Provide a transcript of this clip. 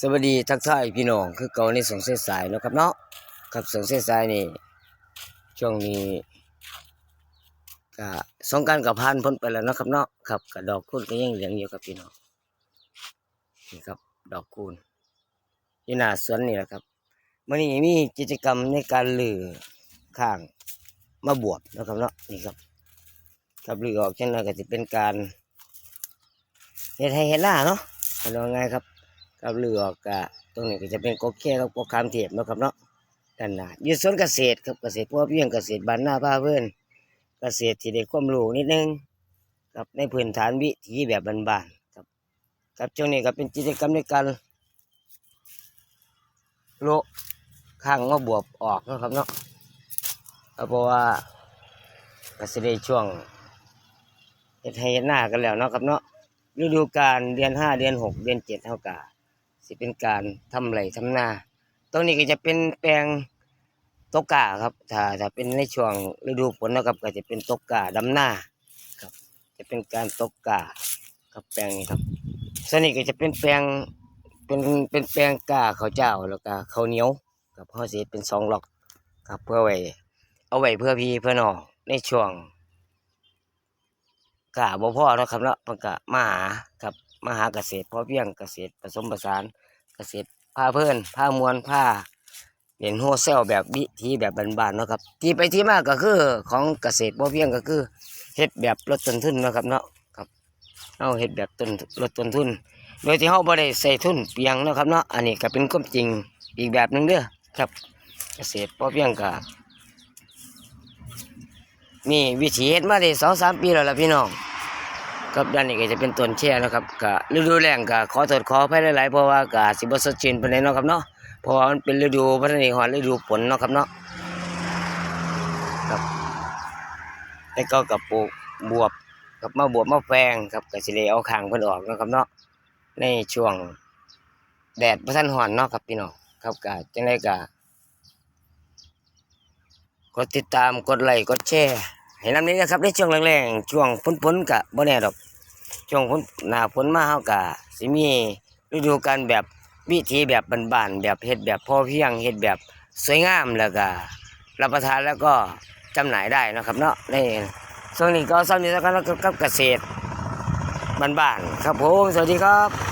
สวัสดีทักทายพี่น้องคือเก่าในสงเส้นสายนะครับเนาะครับสงเส้นสายนี่ช่วงนี้ก็สงการกับพานพ้นไปแล้วนะครับเนาะครับกับดอกคูณก็ยังเหลืองอยู่ครับพี่น้องนี่ครับดอกคูณยู่หน้าสวนนี่แหละครับมื่อนี้มีกิจกรรมในการลือข้างมาบวบนะครับเนาะนี่ครับครับลือออกเช่นนั้นก็จะเป็นการเฮ็ดให้เห็นหน้าเนาะเอาไงายครับ ครับเลือกกะตรงนี้ก็จะเป็นกบแค่กับกบคามเทียบนะครับเนาะด้านหน้ายู่สวนเกษตรครับเกษตรพวกเพียงเกษตรบ้านหน้าผ้าเพื่อนเกษตรที่ได้ความรู้นิดนึงครับในพื้นฐานวิถีแบบบ้านๆครับครับช่วงนี้ก็เป็นกิจกรรมในการโลข้างมาบวบออกนะครับเนาะเพราะว่าก็สิได้ช่วงเฮ็ดให้เฮ็ดหน้ากันแล้วเนาะครับเนาะฤดูกาลเดือนห้าเดือนหกเดือนเจ็ดเท่ากา สิเป็นการทำไรทำนาตรงนี้ก็จะเป็นแปลงตกกาครับ ถ้าถ้าเป็นในช่วงฤดูฝนนะครับ ก็จะเป็นตกกาดำนาครับ จะเป็นการตกกากับแปลงนี้ครับส่วนนี้ก็จะเป็นแปลงเป็นเป็นแปลงกาข้าวเจ้าแล้วก็ข้าวเหนียวกับพ่อเสียเป็นสองหลอกครับเพื่อไว้เอาไว้เพื่อพี่เพื่อน้องในช่วงกะบ่พ่อนะครับเนาะเพิ่นกะมาหาครับ มหาเกษตรพอเพียงเกษตรผสมผสานเกษตรพาเพื่อนพามวลพาเห็นโฮเซลแบบวิธีแบบบานๆเนาะครับ ที่ไปที่มากก็คือของเกษตรพอเพียงก็คือเฮ็ดแบบลดต้นทุนนะครับเนาะครับเอาเฮ็ดแบบต้นลดต้นทุน โดยที่เฮาบ่ได้ใส่ทุนเปียงนะครับเนาะอันนี้ก็เป็นความจริงอีกแบบหนึ่งเด้อครับ เกษตรพอเพียงก็มีวิธีเฮ็ดมาได้2-3ปีแล้วล่ะพี่น้อง ครับด้านนี้ก็จะเป็นต้นแช่นะครับก็ฤดูแล้งก็ขอโทษขออภัยหลายๆเพราะว่าก็สิบ่สดชื่นปานใดเนาะครับเนาะเพราะว่ามันเป็นฤดูพัฒนาฮอดฤดูฝนเนาะครับเนาะครับแต่ก็กับปลูกบวบกับมาบวบมาแฟงครับก็สิได้เอาข้างเพิ่นออกเนาะครับเนาะในช่วงแดดบ่ทันร้อนเนาะครับพี่น้องครับก็จังไดก็กดติดตามกดไลค์กดแชร์ ให้นำนี้นะครับในช่วงแรงๆช่วงฝนๆกะบ่แน่ดอก ช่วงฝนหน้าฝนมาเฮากะสิมีฤดูกาลแบบวิถีแบบบ้านๆแบบเฮ็ดแบบพอเพียงเฮ็ดแบบสวยงามแล้วก็รับประทานแล้วก็จำหน่ายได้นะครับเนาะในช่วงนี้ก็ซ้ำนี้แล้วกันนะครับกับเกษตรบ้านๆครับผมสวัสดีครับ